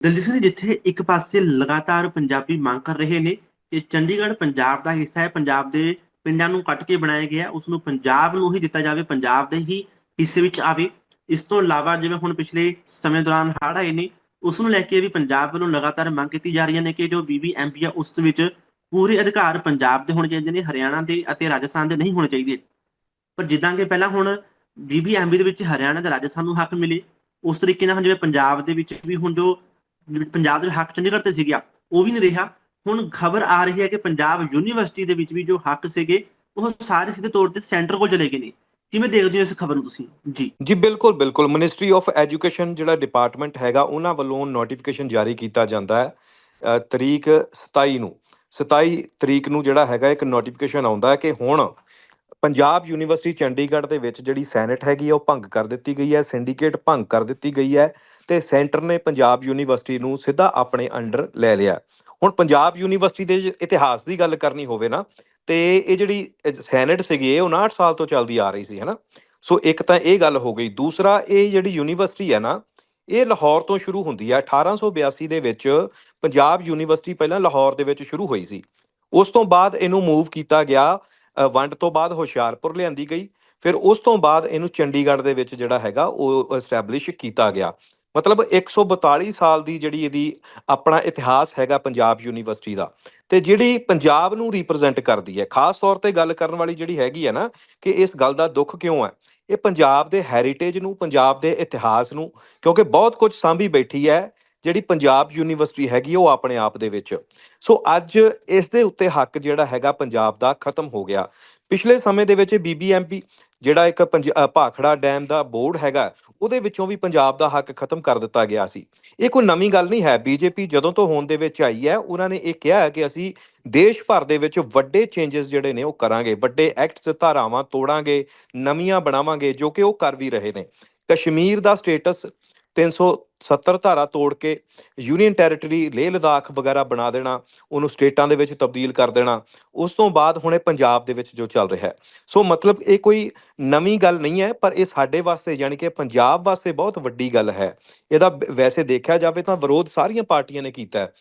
ਦਲਜੀਤ ਸਿੰਘ ਜੀ, ਜਿੱਥੇ ਇੱਕ ਪਾਸੇ ਲਗਾਤਾਰ ਪੰਜਾਬੀ ਮੰਗ ਕਰ ਰਹੇ ਨੇ ਕਿ ਚੰਡੀਗੜ੍ਹ ਪੰਜਾਬ ਦਾ ਹਿੱਸਾ ਹੈ ਪੰਜਾਬ ਦੇ ਪਿੰਡਾਂ ਨੂੰ ਕੱਟ ਕੇ ਬਣਾਇਆ ਗਿਆ ਉਸ ਨੂੰ ਪੰਜਾਬ ਨੂੰ ਹੀ ਦਿੱਤਾ ਜਾਵੇ ਪੰਜਾਬ ਦੇ ਹੀ ਹਿੱਸੇ ਵਿੱਚ ਆਵੇ। ਇਸ ਤੋਂ ਇਲਾਵਾ ਜਿਵੇਂ ਹੁਣ ਪਿਛਲੇ ਸਮੇਂ ਦੌਰਾਨ ਹੜ੍ਹ ਆਏ ਨੇ ਉਸ ਨੂੰ ਲੈ ਕੇ ਵੀ ਪੰਜਾਬ ਵੱਲੋਂ ਲਗਾਤਾਰ ਮੰਗ ਕੀਤੀ ਜਾ ਰਹੀਆਂ ਨੇ ਕਿ ਜੋ ਬੀਬੀਐਮਪੀ ਆ ਉਸ ਵਿੱਚ ਪੂਰੇ ਅਧਿਕਾਰ ਪੰਜਾਬ ਦੇ ਹੋਣੇ ਚਾਹੀਦੇ ਨੇ ਹਰਿਆਣਾ ਦੇ ਅਤੇ ਰਾਜਸਥਾਨ ਦੇ ਨਹੀਂ ਹੋਣੇ ਚਾਹੀਦੇ। ਪਰ ਜਿੱਦਾਂ ਕਿ ਪਹਿਲਾਂ ਹੁਣ ਬੀਬੀਐਮਪੀ ਦੇ ਵਿੱਚ ਹਰਿਆਣਾ ਤੇ ਰਾਜਸਥਾਨ ਨੂੰ ਹੱਕ ਮਿਲੇ ਉਸ ਤਰੀਕੇ ਨਾਲ ਹੁਣ ਜਿਵੇਂ ਪੰਜਾਬ ਦੇ ਵਿੱਚ ਵੀ ਹੁਣ ਜੋ ਪੰਜਾਬ ਦੇ ਹੱਕ ਚੰਡੀਗੜ੍ਹ ਤੇ ਸੀਗਾ ਉਹ ਵੀ ਨਹੀਂ ਰਿਹਾ। ਹੁਣ ਖਬਰ ਆ ਰਹੀ ਹੈ ਕਿ ਪੰਜਾਬ ਯੂਨੀਵਰਸਿਟੀ ਦੇ ਵਿੱਚ ਵੀ ਜੋ ਹੱਕ ਸੀਗੇ, ਉਹ ਸਾਰੇ ਸਿੱਧੇ ਤੌਰ ਤੇ ਸੈਂਟਰ ਕੋਲ ਚਲੇ ਗਏ ਨੇ। ਕਿਵੇਂ ਦੇਖਦੇ ਹੋ ਇਸ ਖਬਰ ਨੂੰ ਤੁਸੀਂ? ਜੀ। ਜੀ, ਬਿਲਕੁਲ ਬਿਲਕੁਲ। ਮਿਨਿਸਟਰੀ ਆਫ ਐਜੂਕੇਸ਼ਨ ਜਿਹੜਾ ਡਿਪਾਰਟਮੈਂਟ ਹੈਗਾ, ਉਹਨਾਂ ਵੱਲੋਂ ਨੋਟੀਫਿਕੇਸ਼ਨ ਜਾਰੀ ਕੀਤਾ ਜਾਂਦਾ ਹੈ ਤਰੀਕ 27 ਨੂੰ। 27 ਤਰੀਕ ਨੂੰ ਜਿਹੜਾ ਹੈਗਾ, ਇੱਕ ਨੋਟੀਫਿਕੇਸ਼ਨ ਆਉਂਦਾ ਹੈ ਕਿ ਹੁਣ ਪੰਜਾਬ ਯੂਨੀਵਰਸਿਟੀ ਚੰਡੀਗੜ੍ਹ ਦੇ ਵਿੱਚ ਜਿਹੜੀ ਸੈਨੇਟ ਹੈਗੀ ਆ, ਉਹ ਭੰਗ ਕਰ ਦਿੱਤੀ ਗਈ ਹੈ, ਸਿੰਡੀਕੇਟ ਭੰਗ ਕਰ ਦਿੱਤੀ ਗਈ ਹੈ ਤੇ ਸੈਂਟਰ ਨੇ ਪੰਜਾਬ ਯੂਨੀਵਰਸਿਟੀ ਨੂੰ ਸਿੱਧਾ ਆਪਣੇ ਅੰਡਰ ਲੈ ਲਿਆ। ਹੁਣ ਪੰਜਾਬ ਯੂਨੀਵਰਸਿਟੀ ਦੇ ਇਤਿਹਾਸ ਦੀ ਗੱਲ ਕਰਨੀ ਹੋਵੇ ਨਾ, ਤੇ ਇਹ ਜਿਹੜੀ ਸੈਨੇਟ ਸੀਗੀ, ਇਹ 59 ਸਾਲ ਤੋਂ ਚੱਲਦੀ ਆ ਰਹੀ ਸੀ, ਹਨਾ? ਸੋ ਇੱਕ ਤਾਂ ਇਹ ਗੱਲ ਹੋ ਗਈ, ਦੂਸਰਾ ਇਹ ਜਿਹੜੀ ਯੂਨੀਵਰਸਿਟੀ ਹੈ ਨਾ, ਇਹ ਲਾਹੌਰ ਤੋਂ ਸ਼ੁਰੂ ਹੁੰਦੀ ਹੈ 1882 ਦੇ ਵਿੱਚ ਪੰਜਾਬ ਯੂਨੀਵਰਸਿਟੀ ਪਹਿਲਾਂ ਲਾਹੌਰ ਦੇ ਵਿੱਚ ਸ਼ੁਰੂ ਹੋਈ ਸੀ। ਉਸ ਤੋਂ ਬਾਅਦ ਇਹਨੂੰ ਮੂਵ ਕੀਤਾ ਗਿਆ ਵੰਡ ਤੋਂ ਬਾਅਦ ਹੁਸ਼ਿਆਰਪੁਰ ਲਿਆਂਦੀ ਗਈ। ਫਿਰ ਉਸ ਤੋਂ ਬਾਅਦ ਇਹਨੂੰ ਚੰਡੀਗੜ੍ਹ ਦੇ ਵਿੱਚ ਜਿਹੜਾ ਹੈਗਾ ਉਹ ਐਸਟੈਬਲਿਸ਼ ਕੀਤਾ ਗਿਆ। ਮਤਲਬ 142 ਸਾਲ ਦੀ ਜਿਹੜੀ ਇਹਦੀ ਆਪਣਾ ਇਤਿਹਾਸ ਹੈਗਾ ਪੰਜਾਬ ਯੂਨੀਵਰਸਿਟੀ ਦਾ। ਤੇ ਜਿਹੜੀ ਪੰਜਾਬ ਨੂੰ ਰਿਪਰੈਜ਼ੈਂਟ ਕਰਦੀ ਹੈ, ਖਾਸ ਤੌਰ ਤੇ ਗੱਲ ਕਰਨ ਵਾਲੀ ਜਿਹੜੀ ਹੈਗੀ ਹੈ ਨਾ ਕਿ ਇਸ ਗੱਲ ਦਾ ਦੁੱਖ ਕਿਉਂ ਹੈ? ਇਹ ਪੰਜਾਬ ਦੇ ਹੈਰੀਟੇਜ ਨੂੰ, ਪੰਜਾਬ ਦੇ ਇਤਿਹਾਸ ਨੂੰ, ਕਿਉਂਕਿ ਬਹੁਤ ਕੁਝ ਸਾਂਭੀ ਬੈਠੀ ਹੈ। ਜਿਹੜੀ ਪੰਜਾਬ ਯੂਨੀਵਰਸਿਟੀ ਹੈਗੀ ਉਹ ਆਪਣੇ ਆਪ ਦੇ ਵਿੱਚ। ਸੋ ਅੱਜ ਇਸ ਦੇ ਉੱਤੇ ਹੱਕ ਜਿਹੜਾ ਹੈਗਾ ਪੰਜਾਬ ਦਾ ਖਤਮ ਹੋ ਗਿਆ। ਪਿਛਲੇ ਸਮੇਂ ਦੇ ਵਿੱਚ ਬੀਬੀਐਮਪੀ ਜਿਹੜਾ ਇੱਕ ਪੰਜ- ਭਾਖੜਾ ਡੈਮ ਦਾ ਬੋਰਡ ਹੈਗਾ, ਉਹਦੇ ਵਿੱਚੋਂ ਵੀ ਪੰਜਾਬ ਦਾ ਹੱਕ ਖਤਮ ਕਰ ਦਿੱਤਾ ਗਿਆ ਸੀ। ਇਹ ਕੋਈ ਨਵੀਂ ਗੱਲ ਨਹੀਂ ਹੈ। ਬੀਜੇਪੀ ਜਦੋਂ ਤੋਂ ਹੋਣ ਦੇ ਵਿੱਚ ਆਈ ਹੈ, ਉਹਨਾਂ ਨੇ ਇਹ ਕਿਹਾ ਹੈ ਕਿ ਅਸੀਂ ਦੇਸ਼ ਭਰ ਦੇ ਵਿੱਚ ਵੱਡੇ ਚੇਂਜਸ ਜਿਹੜੇ ਨੇ ਉਹ ਕਰਾਂਗੇ, ਵੱਡੇ ਐਕਟਸ ਧਾਰਾਵਾਂ ਤੋੜਾਂਗੇ, ਨਵੀਆਂ ਬਣਾਵਾਂਗੇ, ਜੋ ਕਿ ਉਹ ਕਰ ਵੀ ਰਹੇ ਨੇ। ਕਸ਼ਮੀਰ ਦਾ ਸਟੇਟਸ 370 ਧਾਰਾ ਤੋੜ ਕੇ ਯੂਨੀਅਨ ਟੈਰੀਟਰੀ, ਲੇਹ ਲਦਾਖ ਵਗੈਰਾ ਬਣਾ ਦੇਣਾ, ਉਹਨੂੰ ਸਟੇਟਾਂ ਦੇ ਵਿੱਚ ਤਬਦੀਲ ਕਰ ਦੇਣਾ, ਉਸ ਤੋਂ ਬਾਅਦ ਹੁਣੇ ਪੰਜਾਬ ਦੇ ਵਿੱਚ ਜੋ ਚੱਲ ਰਿਹਾ ਹੈ। ਸੋ ਮਤਲਬ ਇਹ ਕੋਈ ਨਵੀਂ ਗੱਲ ਨਹੀਂ ਹੈ, ਪਰ ਇਹ ਸਾਡੇ ਵਾਸਤੇ ਯਾਨੀ ਕਿ ਪੰਜਾਬ ਵਾਸਤੇ ਬਹੁਤ ਵੱਡੀ ਗੱਲ ਹੈ। ਇਹਦਾ ਵੈਸੇ ਦੇਖਿਆ ਜਾਵੇ ਤਾਂ ਵਿਰੋਧ ਸਾਰੀਆਂ ਪਾਰਟੀਆਂ ਨੇ ਕੀਤਾ ਹੈ।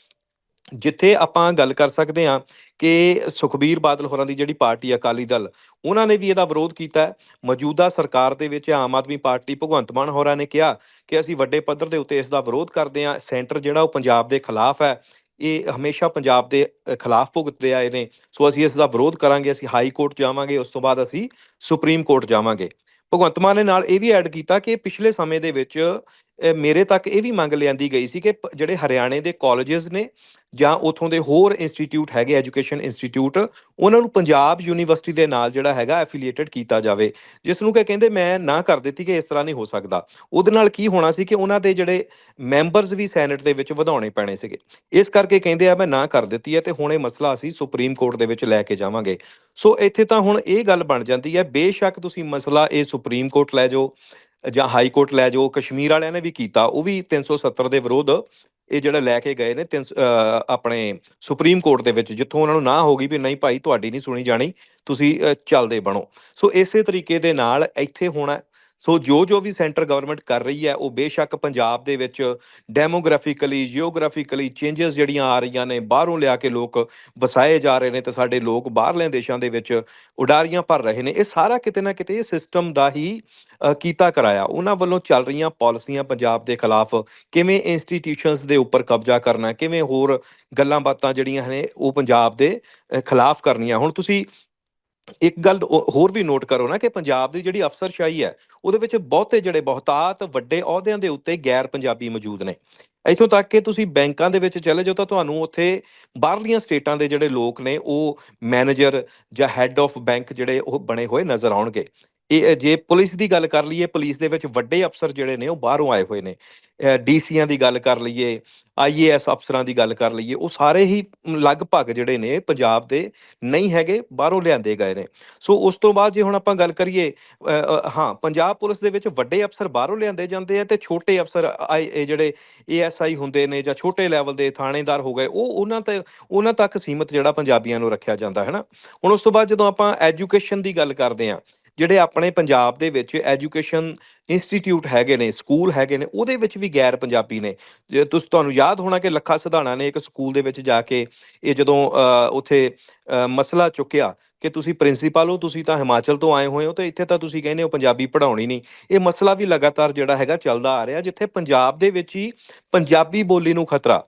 ਜਿੱਥੇ ਆਪਾਂ ਗੱਲ ਕਰ ਸਕਦੇ ਹਾਂ ਕਿ ਸੁਖਬੀਰ ਬਾਦਲ ਹੋਰਾਂ ਦੀ ਜਿਹੜੀ ਪਾਰਟੀ ਅਕਾਲੀ ਦਲ, ਉਹਨਾਂ ਨੇ ਵੀ ਇਹਦਾ ਵਿਰੋਧ ਕੀਤਾ ਹੈ। ਮੌਜੂਦਾ ਸਰਕਾਰ ਦੇ ਵਿੱਚ ਆਮ ਆਦਮੀ ਪਾਰਟੀ ਭਗਵੰਤ ਮਾਨ ਹੋਰਾਂ ਨੇ ਕਿਹਾ ਕਿ ਅਸੀਂ ਵੱਡੇ ਪੱਧਰ ਦੇ ਉੱਤੇ ਇਸ ਦਾ ਵਿਰੋਧ ਕਰਦੇ ਹਾਂ। ਸੈਂਟਰ ਜਿਹੜਾ ਉਹ ਪੰਜਾਬ ਦੇ ਖਿਲਾਫ ਹੈ। ਇਹ ਹਮੇਸ਼ਾ ਪੰਜਾਬ ਦੇ ਖਿਲਾਫ ਭੁਗਤਦੇ ਆਏ ਨੇ। ਸੋ ਅਸੀਂ ਇਸ ਦਾ ਵਿਰੋਧ ਕਰਾਂਗੇ, ਅਸੀਂ ਹਾਈ ਕੋਰਟ ਜਾਵਾਂਗੇ, ਉਸ ਤੋਂ ਬਾਅਦ ਅਸੀਂ ਸੁਪਰੀਮ ਕੋਰਟ ਜਾਵਾਂਗੇ। ਭਗਵੰਤ ਮਾਨ ਨੇ ਨਾਲ ਇਹ ਵੀ ਐਡ ਕੀਤਾ ਕਿ ਪਿਛਲੇ ਸਮੇਂ ਦੇ ਵਿੱਚ ਮੇਰੇ ਤੱਕ ਇਹ ਵੀ ਮੰਗ ਲਿਆਂਦੀ ਗਈ ਸੀ ਕਿ ਪ- ਜਿਹੜੇ ਹਰਿਆਣੇ ਦੇ ਕਾਲਜਸ ਨੇ ਜਾਂ ਉਥੋਂ ਦੇ ਹੋਰ ਇੰਸਟੀਚਿਊਟ ਹੈਗੇ ਐਜੂਕੇਸ਼ਨ ਇੰਸਟੀਚਿਊਟ ਉਹਨਾਂ ਨੂੰ ਪੰਜਾਬ ਯੂਨੀਵਰਸਿਟੀ ਦੇ ਨਾਲ ਜਿਹੜਾ ਹੈਗਾ ਐਫੀਲੀਏਟਡ ਕੀਤਾ ਜਾਵੇ। ਜਿਸ ਨੂੰ ਕਿ ਕਹਿੰਦੇ ਮੈਂ ਨਾ ਕਰ ਦਿੱਤੀ ਕਿ ਇਸ ਤਰ੍ਹਾਂ ਨਹੀਂ ਹੋ ਸਕਦਾ। ਉਹਦੇ ਨਾਲ ਕੀ ਹੋਣਾ ਸੀ ਕਿ ਉਹਨਾਂ ਦੇ ਜਿਹੜੇ ਮੈਂਬਰਸ ਵੀ ਸੈਨੇਟ ਦੇ ਵਿੱਚ ਵਧਾਉਣੇ ਪੈਣੇ ਸੀਗੇ। ਇਸ ਕਰਕੇ ਕਹਿੰਦੇ ਆ, ਮੈਂ ਨਾ ਕਰ ਦਿੱਤੀ ਹੈ ਤੇ ਹੁਣ ਇਹ ਮਸਲਾ ਅਸੀਂ ਸੁਪਰੀਮ ਕੋਰਟ ਦੇ ਵਿੱਚ ਲੈ ਕੇ ਜਾਵਾਂਗੇ। ਸੋ ਇੱਥੇ ਤਾਂ ਹੁਣ ਇਹ ਗੱਲ ਬਣ ਜਾਂਦੀ ਹੈ, ਬੇਸ਼ੱਕ ਤੁਸੀਂ ਮਸਲਾ ਇਹ ਸੁਪਰੀਮ ਕੋਰਟ ਲੈ ਜਾਓ। ਜਾਂ ਹਾਈ ਕੋਰਟ ਲੈ ਜਾਓ, ਕਸ਼ਮੀਰ ਵਾਲਿਆਂ ਨੇ ਵੀ ਕੀਤਾ, ਉਹ ਵੀ 370 ਦੇ ਵਿਰੋਧ, ਇਹ ਜਿਹੜਾ ਲੈ ਕੇ ਗਏ ਨੇ ਤਿੰਨ ਆਪਣੇ ਸੁਪਰੀਮ ਕੋਰਟ ਦੇ ਵਿੱਚ, ਜਿੱਥੋਂ ਉਹਨਾਂ ਨੂੰ ਨਾ ਹੋ ਗਈ ਵੀ ਨਹੀਂ ਭਾਈ ਤੁਹਾਡੀ ਨਹੀਂ ਸੁਣੀ ਜਾਣੀ, ਤੁਸੀਂ ਚੱਲਦੇ ਬਣੋ। ਸੋ ਇਸੇ ਤਰੀਕੇ ਦੇ ਨਾਲ ਇੱਥੇ ਹੁਣ ਸੋ ਜੋ ਜੋ ਵੀ ਸੈਂਟਰ ਗਵਰਨਮੈਂਟ ਕਰ ਰਹੀ ਹੈ, ਉਹ ਬੇਸ਼ੱਕ ਪੰਜਾਬ ਦੇ ਵਿੱਚ ਡੈਮੋਗ੍ਰਾਫਿਕਲੀ ਜੀਓਗ੍ਰਾਫਿਕਲੀ ਚੇਂਜਸ ਜਿਹੜੀਆਂ ਆ ਰਹੀਆਂ ਨੇ, ਬਾਹਰੋਂ ਲਿਆ ਕੇ ਲੋਕ ਵਸਾਏ ਜਾ ਰਹੇ ਨੇ ਤੇ ਸਾਡੇ ਲੋਕ ਬਾਹਰਲੇ ਦੇਸ਼ਾਂ ਦੇ ਵਿੱਚ ਉਡਾਰੀਆਂ ਭਰ ਰਹੇ ਨੇ। ਇਹ ਸਾਰਾ ਕਿਤੇ ਨਾ ਕਿਤੇ ਇਹ ਸਿਸਟਮ ਦਾ ਹੀ ਕੀਤਾ ਕਰਾਇਆ। ਉਹਨਾਂ ਵੱਲੋਂ ਚੱਲ ਰਹੀਆਂ ਪਾਲਿਸੀਆਂ ਪੰਜਾਬ ਦੇ ਖਿਲਾਫ ਕਿਵੇਂ ਇੰਸਟੀਟਿਊਸ਼ਨਸ ਦੇ ਉੱਪਰ ਕਬਜ਼ਾ ਕਰਨਾ, ਕਿਵੇਂ ਹੋਰ ਗੱਲਾਂ ਬਾਤਾਂ ਜਿਹੜੀਆਂ ਨੇ ਉਹ ਪੰਜਾਬ ਦੇ ਖਿਲਾਫ ਕਰਨੀਆਂ। ਹੁਣ ਤੁਸੀਂ ਇੱਕ ਗੱਲ ਹੋਰ ਵੀ ਨੋਟ ਕਰੋ ਨਾ ਕਿ ਪੰਜਾਬ ਦੀ ਜਿਹੜੀ ਅਫਸਰਸ਼ਾਹੀ ਹੈ, ਉਹਦੇ ਵਿੱਚ ਬਹੁਤੇ ਜਿਹੜੇ ਬਹੁਤਾਤ, ਵੱਡੇ ਅਹੁਦਿਆਂ ਦੇ ਉੱਤੇ ਗੈਰ ਪੰਜਾਬੀ ਮੌਜੂਦ ਨੇ। ਇੱਥੋਂ ਤੱਕ ਕਿ ਤੁਸੀਂ ਬੈਂਕਾਂ ਦੇ ਵਿੱਚ ਚਲੇ ਜਾਓ ਤਾਂ ਤੁਹਾਨੂੰ ਉੱਥੇ ਬਾਹਰਲੀਆਂ ਸਟੇਟਾਂ ਦੇ ਜਿਹੜੇ ਲੋਕ ਨੇ, ਉਹ ਮੈਨੇਜਰ ਜਾਂ ਹੈੱਡ ਆਫ ਬੈਂਕ ਜਿਹੜੇ ਉਹ ਬਣੇ ਹੋਏ ਨਜ਼ਰ ਆਉਣਗੇ। ਇਹ ਜੇ ਪੁਲਿਸ ਦੀ ਗੱਲ ਕਰ ਲਈਏ, ਪੁਲਿਸ ਦੇ ਵਿੱਚ ਵੱਡੇ ਅਫਸਰ ਜਿਹੜੇ ਨੇ ਉਹ ਬਾਹਰੋਂ ਆਏ ਹੋਏ ਨੇ। ਡੀਸੀਆਂ ਦੀ ਗੱਲ ਕਰ ਲਈਏ ਆਈਏਐਸ ਅਫਸਰਾਂ ਦੀ ਗੱਲ ਕਰ ਲਈਏ, ਉਹ ਸਾਰੇ ਹੀ ਲਗਭਗ ਜਿਹੜੇ ਨੇ ਪੰਜਾਬ ਦੇ ਨਹੀਂ ਹੈਗੇ, ਬਾਹਰੋਂ ਲਿਆਂਦੇ ਗਏ ਨੇ। ਸੋ ਉਸ ਤੋਂ ਬਾਅਦ ਜੇ ਹੁਣ ਆਪਾਂ ਗੱਲ ਕਰੀਏ ਹਾਂ, ਪੰਜਾਬ ਪੁਲਿਸ ਦੇ ਵਿੱਚ ਵੱਡੇ ਅਫਸਰ ਬਾਹਰੋਂ ਲਿਆਂਦੇ ਜਾਂਦੇ ਆ ਤੇ ਛੋਟੇ ਅਫਸਰ ਆਈ- ਇਹ ਜਿਹੜੇ ਏਐਸਆਈ ਹੁੰਦੇ ਨੇ ਜਾਂ ਛੋਟੇ ਲੈਵਲ ਦੇ ਥਾਣੇਦਾਰ ਹੋ ਗਏ, ਉਹ ਉਹਨਾਂ ਤੇ, ਉਹਨਾਂ ਤੱਕ ਸੀਮਤ ਜਿਹੜਾ ਪੰਜਾਬੀਆਂ ਨੂੰ ਰੱਖਿਆ ਜਾਂਦਾ, ਹੈ ਨਾ? ਹੁਣ ਉਸ ਤੋਂ ਬਾਅਦ ਜਦੋਂ ਆਪਾਂ ਐਜੂਕੇਸ਼ਨ ਦੀ ਗੱਲ ਕਰਦੇ ਆ ਜਿਹੜੇ ਆਪਣੇ ਪੰਜਾਬ ਦੇ ਵਿੱਚ ਐਜੂਕੇਸ਼ਨ ਇੰਸਟੀਚਿਊਟ ਹੈਗੇ ਨੇ ਸਕੂਲ ਹੈਗੇ ਨੇ, ਉਹਦੇ ਵਿੱਚ ਵੀ ਗੈਰ ਪੰਜਾਬੀ ਨੇ। ਜੇ ਤੁਸੀਂ, ਤੁਹਾਨੂੰ ਯਾਦ ਹੋਣਾ ਕਿ ਲੱਖਾ ਸਿਧਾਣਾ ਨੇ ਇੱਕ ਸਕੂਲ ਦੇ ਵਿੱਚ ਜਾ ਕੇ ਇਹ ਜਦੋਂ ਉੱਥੇ ਮਸਲਾ ਚੁੱਕਿਆ ਕਿ ਤੁਸੀਂ ਪ੍ਰਿੰਸੀਪਲ ਹੋ, ਤੁਸੀਂ ਤਾਂ ਹਿਮਾਚਲ ਤੋਂ ਆਏ ਹੋਏ ਹੋ ਤੇ ਇੱਥੇ ਤਾਂ ਤੁਸੀਂ ਕਹਿੰਦੇ ਹੋ ਪੰਜਾਬੀ ਪੜ੍ਹਾਉਣੀ ਨਹੀਂ। ਇਹ ਮਸਲਾ ਵੀ ਲਗਾਤਾਰ ਜਿਹੜਾ ਹੈਗਾ ਚੱਲਦਾ ਆ ਰਿਹਾ, ਜਿੱਥੇ ਪੰਜਾਬ ਦੇ ਵਿੱਚ ਹੀ ਪੰਜਾਬੀ ਬੋਲੀ ਨੂੰ ਖਤਰਾ।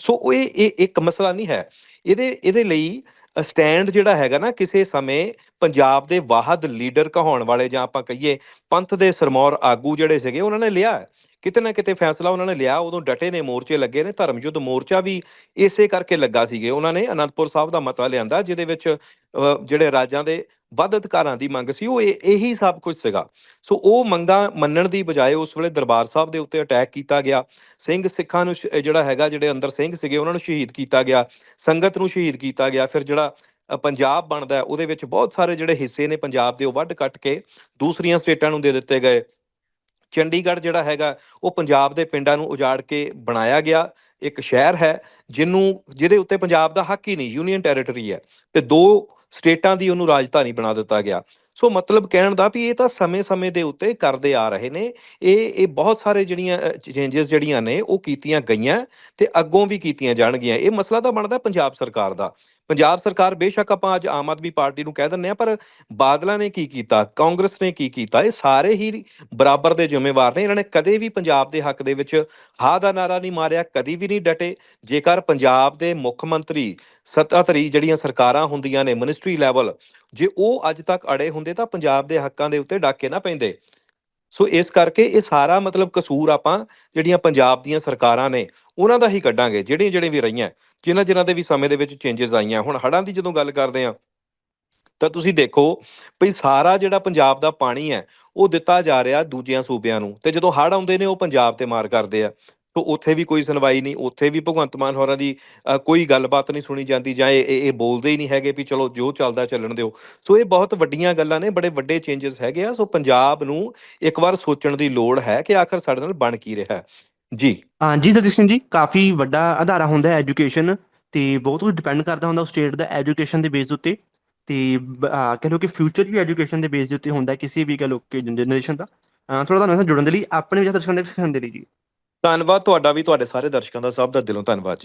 ਸੋ ਇਹ ਇਹ ਇੱਕ ਮਸਲਾ ਨਹੀਂ ਹੈ। ਇਹਦੇ ਇਹਦੇ ਲਈ ਸਟੈਂਡ ਜਿਹੜਾ ਹੈਗਾ ਨਾ ਕਿਸੇ ਸਮੇਂ ਪੰਜਾਬ ਦੇ ਵਾਹਦ ਲੀਡਰ ਕਹਾਉਣ ਵਾਲੇ ਜਾਂ ਆਪਾਂ ਕਹੀਏ ਪੰਥ ਦੇ ਸਰਮੌਰ ਆਗੂ ਜਿਹੜੇ ਸੀਗੇ ਉਹਨਾਂ ਨੇ ਲਿਆ ਕਿਤੇ ਨਾ ਕਿਤੇ ਫੈਸਲਾ ਉਹਨਾਂ ਨੇ ਲਿਆ ਉਦੋਂ ਡਟੇ ਨੇ ਮੋਰਚੇ ਲੱਗੇ ਨੇ ਧਰਮ ਯੁੱਧ ਮੋਰਚਾ ਵੀ ਇਸੇ ਕਰਕੇ ਲੱਗਾ ਸੀਗੇ। ਉਹਨਾਂ ਨੇ ਅਨੰਦਪੁਰ ਸਾਹਿਬ ਦਾ ਮਤਾ ਲਿਆਂਦਾ ਜਿਹਦੇ ਵਿੱਚ ਅ, ਜਿਹੜੇ ਰਾਜਾਂ ਦੇ ਵੱਧ ਅਧਿਕਾਰਾਂ ਦੀ ਮੰਗ ਸੀ, ਉਹ ਇਹ- ਇਹੀ ਸਭ ਕੁਝ ਸੀਗਾ। ਸੋ ਉਹ ਮੰਗਾਂ ਮੰਨਣ ਦੀ ਬਜਾਏ ਉਸ ਵੇਲੇ ਦਰਬਾਰ ਸਾਹਿਬ ਦੇ ਉੱਤੇ ਅਟੈਕ ਕੀਤਾ ਗਿਆ। ਸਿੰਘ ਸਿੱਖਾਂ ਨੂੰ ਜਿਹੜਾ ਹੈਗਾ, ਜਿਹੜੇ ਅੰਦਰ ਸਿੰਘ ਸੀਗੇ, ਉਹਨਾਂ ਨੂੰ ਸ਼ਹੀਦ ਕੀਤਾ ਗਿਆ। ਸੰਗਤ ਨੂੰ ਸ਼ਹੀਦ ਕੀਤਾ ਗਿਆ। ਫਿਰ ਜਿਹੜਾ ਪੰਜਾਬ ਬਣਦਾ ਉਹਦੇ ਵਿੱਚ ਬਹੁਤ ਸਾਰੇ ਜਿਹੜੇ ਹਿੱਸੇ ਨੇ ਪੰਜਾਬ ਦੇ, ਉਹ ਵੱਢ ਕੱਟ ਕੇ ਦੂਸਰੀਆਂ ਸਟੇਟਾਂ ਨੂੰ ਦੇ ਦਿੱਤੇ ਗਏ। ਚੰਡੀਗੜ੍ਹ ਜਿਹੜਾ ਹੈਗਾ, ਉਹ ਪੰਜਾਬ ਦੇ ਪਿੰਡਾਂ ਨੂੰ ਉਜਾੜ ਕੇ ਬਣਾਇਆ ਗਿਆ। ਇੱਕ ਸ਼ਹਿਰ ਹੈ, ਜਿਹਨੂੰ, ਜਿਹਦੇ ਉੱਤੇ ਪੰਜਾਬ ਦਾ ਹੱਕ ਹੀ ਨਹੀਂ, ਯੂਨੀਅਨ ਟੈਰੀਟਰੀ ਹੈ। ਤੇ ਦੋ ਸਟੇਟਾਂ ਦੀ ਉਹਨੂੰ ਰਾਜਧਾਨੀ ਬਣਾ ਦਿੱਤਾ ਗਿਆ। ਸੋ ਮਤਲਬ ਕਹਿਣ ਦਾ ਵੀ ਇਹ ਤਾਂ ਸਮੇਂ-ਸਮੇਂ ਦੇ ਉੱਤੇ ਕਰਦੇ ਆ ਰਹੇ ਨੇ। ਇਹ ਇਹ ਬਹੁਤ ਸਾਰੇ ਜਿਹੜੀਆਂ ਚੇਂਜਸ ਜਿਹੜੀਆਂ ਨੇ ਉਹ ਕੀਤੀਆਂ ਗਈਆਂ ਤੇ ਅੱਗੋਂ ਵੀ ਕੀਤੀਆਂ ਜਾਣਗੀਆਂ। ਇਹ ਮਸਲਾ ਤਾਂ ਬਣਦਾ ਪੰਜਾਬ ਸਰਕਾਰ ਦਾ। ਪੰਜਾਬ ਸਰਕਾਰ ਬੇਸ਼ੱਕ ਆਪਾਂ ਅੱਜ ਆਮ ਆਦਮੀ ਪਾਰਟੀ ਨੂੰ ਕਹਿ ਦਿੰਦੇ ਆ ਪਰ ਬਾਦਲਾਂ ਨੇ ਕੀ ਕੀਤਾ? ਕਾਂਗਰਸ ਨੇ ਕੀ ਕੀਤਾ? ਇਹ ਸਾਰੇ ਹੀ ਬਰਾਬਰ ਦੇ ਜ਼ਿੰਮੇਵਾਰ ਨੇ। ਇਹਨਾਂ ਨੇ ਕਦੇ ਵੀ ਪੰਜਾਬ ਦੇ ਹੱਕ ਦੇ ਵਿੱਚ ਹਾਂ ਦਾ ਨਾਰਾ ਨਹੀਂ ਮਾਰਿਆ, ਕਦੀ ਵੀ ਨਹੀਂ ਡਟੇ। ਜੇਕਰ ਪੰਜਾਬ ਦੇ ਮੁੱਖ ਮੰਤਰੀ ਸੱਤਾਧਰੀ ਜਿਹੜੀਆਂ ਸਰਕਾਰਾਂ ਹੁੰਦੀਆਂ ਨੇ ਮਿਨਿਸਟਰੀ ਲੈਵਲ ਜੇ ਉਹ ਅੱਜ ਤੱਕ ਅੜੇ ਹੁੰਦੇ ਤਾਂ ਪੰਜਾਬ ਦੇ ਹੱਕਾਂ ਦੇ ਉੱਤੇ ਡਾਕੇ ਨਾ ਪੈਂਦੇ। ਸੋ ਇਸ ਕਰਕੇ ਇਹ ਸਾਰਾ ਮਤਲਬ ਕਸੂਰ ਆਪਾਂ ਜਿਹੜੀਆਂ ਪੰਜਾਬ ਦੀਆਂ ਸਰਕਾਰਾਂ ਨੇ, ਉਹਨਾਂ ਦਾ ਹੀ ਕੱਢਾਂਗੇ, ਜਿਹੜੀਆਂ ਜਿਹੜੀਆਂ ਵੀ ਰਹੀਆਂ, ਜਿਨ੍ਹਾਂ ਜਿਨ੍ਹਾਂ ਦੇ ਵੀ ਸਮੇਂ ਦੇ ਵਿੱਚ ਚੇਂਜਸ ਆਈਆਂ। ਹੁਣ ਹੜ੍ਹਾਂ ਦੀ ਜਦੋਂ ਗੱਲ ਕਰਦੇ ਆ ਤਾਂ ਤੁਸੀਂ ਦੇਖੋ ਵੀ ਸਾਰਾ ਜਿਹੜਾ ਪੰਜਾਬ ਦਾ ਪਾਣੀ ਹੈ, ਉਹ ਦਿੱਤਾ ਜਾ ਰਿਹਾ ਦੂਜਿਆਂ ਸੂਬਿਆਂ ਨੂੰ। ਤੇ ਜਦੋਂ ਹੜ੍ਹ ਆਉਂਦੇ ਨੇ, ਉਹ ਪੰਜਾਬ ਤੇ ਮਾਰ ਕਰਦੇ ਆ। ਤੋ ਉੱਥੇ ਵੀ ਕੋਈ ਸੁਣਵਾਈ ਨਹੀਂ, ਉੱਥੇ ਵੀ ਭਗਵੰਤ ਮਾਨ ਹੋਰਾਂ ਦੀ ਕੋਈ ਗੱਲਬਾਤ ਨਹੀਂ ਸੁਣੀ ਜਾਂਦੀ ਜਾਂ ਇਹ ਇਹ ਬੋਲਦੇ ਹੀ ਨਹੀਂ ਹੈਗੇ ਵੀ ਚਲੋ ਜੋ ਚੱਲਦਾ ਚੱਲਣ ਦਿਓ। ਸੋ ਇਹ ਬਹੁਤ ਵੱਡੀਆਂ ਗੱਲਾਂ ਨੇ, ਬੜੇ ਵੱਡੇ ਚੇਂਜਸ ਹੈਗੇ ਆ, ਸੋ ਪੰਜਾਬ ਨੂੰ ਇੱਕ ਵਾਰ ਸੋਚਣ ਦੀ ਲੋੜ ਹੈ ਕਿ ਆਖਰ ਸਾਡੇ ਨਾਲ ਬਣ ਕੀ ਰਿਹਾ। ਹੈ ਜੀ। ਹਾਂਜੀ ਸਤਿ ਸਿੰਘ ਜੀ, ਕਾਫੀ ਵੱਡਾ ਆਧਾਰਾ ਹੁੰਦਾ ਹੈ ਐਜੂਕੇਸ਼ਨ ਤੇ ਬਹੁਤ ਕੁਝ ਡਿਪੈਂਡ ਕਰਦਾ ਹੁੰਦਾ ਉਸ ਸਟੇਟ ਦਾ ਐਜੂਕੇਸ਼ਨ ਦੇ ਬੇਸ ਉੱਤੇ ਤੇ, ਬ- ਲਓ ਕਿ ਫਿਊਚਰ ਵੀ ਐਜੂਕੇਸ਼ਨ ਦੇ ਬੇਸ ਦੇ ਉੱਤੇ ਹੁੰਦਾ ਕਿਸੇ ਵੀ ਕਹਿ ਲਓ ਕਿ ਜਨਰੇਸ਼ਨ ਦਾ। ਥੋੜਾ ਤੁਹਾਨੂੰ ਨਾਲ ਜੁੜਨ ਦੇ ਲਈ, ਆਪਣੇ ਵਿਚਾਰ ਦਰਸ਼ਕਾਂ ਦੇ ਸਿਖਾਉਣ ਦੇ ਲਈ ਜੀ। ਧੰਨਵਾਦ ਤੁਹਾਡਾ ਵੀ ਤੁਹਾਡੇ ਸਾਰੇ ਦਰਸ਼ਕਾਂ ਦਾ ਸਭ ਦਾ ਦਿਲੋਂ ਧੰਨਵਾਦ ਜੀ।